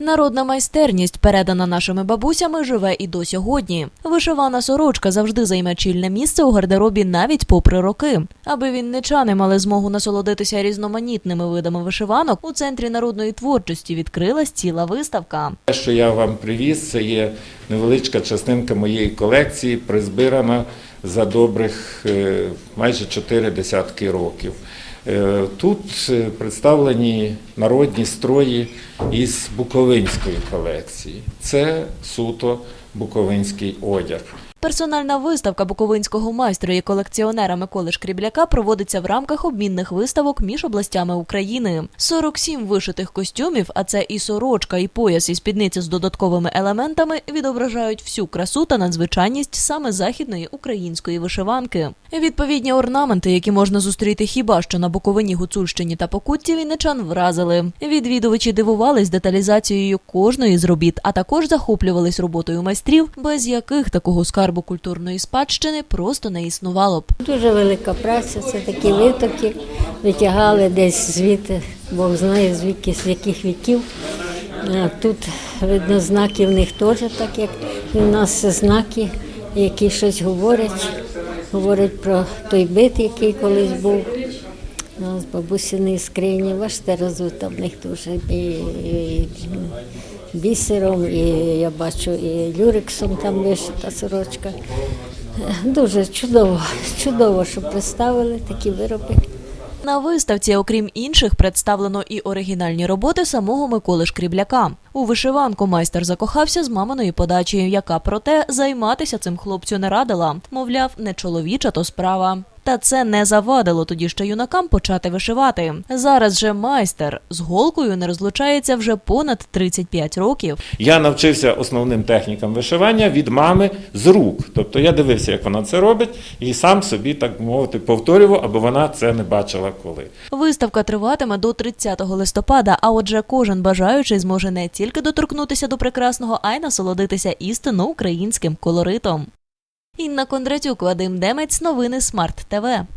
Народна майстерність, передана нашими бабусями, живе і до сьогодні. Вишивана сорочка завжди займе чільне місце у гардеробі навіть попри роки. Аби вінничани мали змогу насолодитися різноманітними видами вишиванок, у центрі народної творчості відкрилась ціла виставка. Те, що я вам привіз, це є невеличка частинка моєї колекції, призбирана за добрих е, майже чотири десятки років. Е, Тут е, представлені народні строї із буковинської колекції. Це суто буковинський одяг. Персональна виставка буковинського майстра і колекціонера Миколи Шкрібляка проводиться в рамках обмінних виставок між областями України. 47 вишитих костюмів, а це і сорочка, і пояс, і спідниця з додатковими елементами, відображають всю красу та надзвичайність саме західної української вишиванки. Відповідні орнаменти, які можна зустріти хіба що на Буковині, Гуцульщині та Покутті, вінничан вразили. Відвідувачі дивувались деталізацією кожної з робіт, а також захоплювались роботою майстрів, без яких такого скарбу культурної спадщини просто не існувало б. Дуже велика праця, це такі витоки, витягали десь звідти, Бог знає звідки, з яких віків. Тут видно знаки в них теж, так як в нас знаки, які щось говорять. Говорять про той бит, який колись був. У нас бабусіни скрині, бачите, розута в них дуже бісером, і я бачу, і люрексом там вишита сорочка. Дуже чудово, чудово, що представили такі вироби. На виставці, окрім інших, представлено і оригінальні роботи самого Миколи Шкрібляка. У вишиванку майстер закохався з маминої подачі, яка проте займатися цим хлопцю не радила. Мовляв, не чоловіча то справа. Та це не завадило тоді ще юнакам почати вишивати. Зараз же майстер з голкою не розлучається вже понад 35 років. Я навчився основним технікам вишивання від мами з рук. Тобто я дивився, як вона це робить, і сам собі, так мовити, повторював, аби вона це не бачила коли. Виставка триватиме до 30 листопада. А отже, кожен бажаючий зможе не тільки доторкнутися до прекрасного, а й насолодитися істинно українським колоритом. Інна Кондратюк, Вадим Демець, новини Смарт ТВ.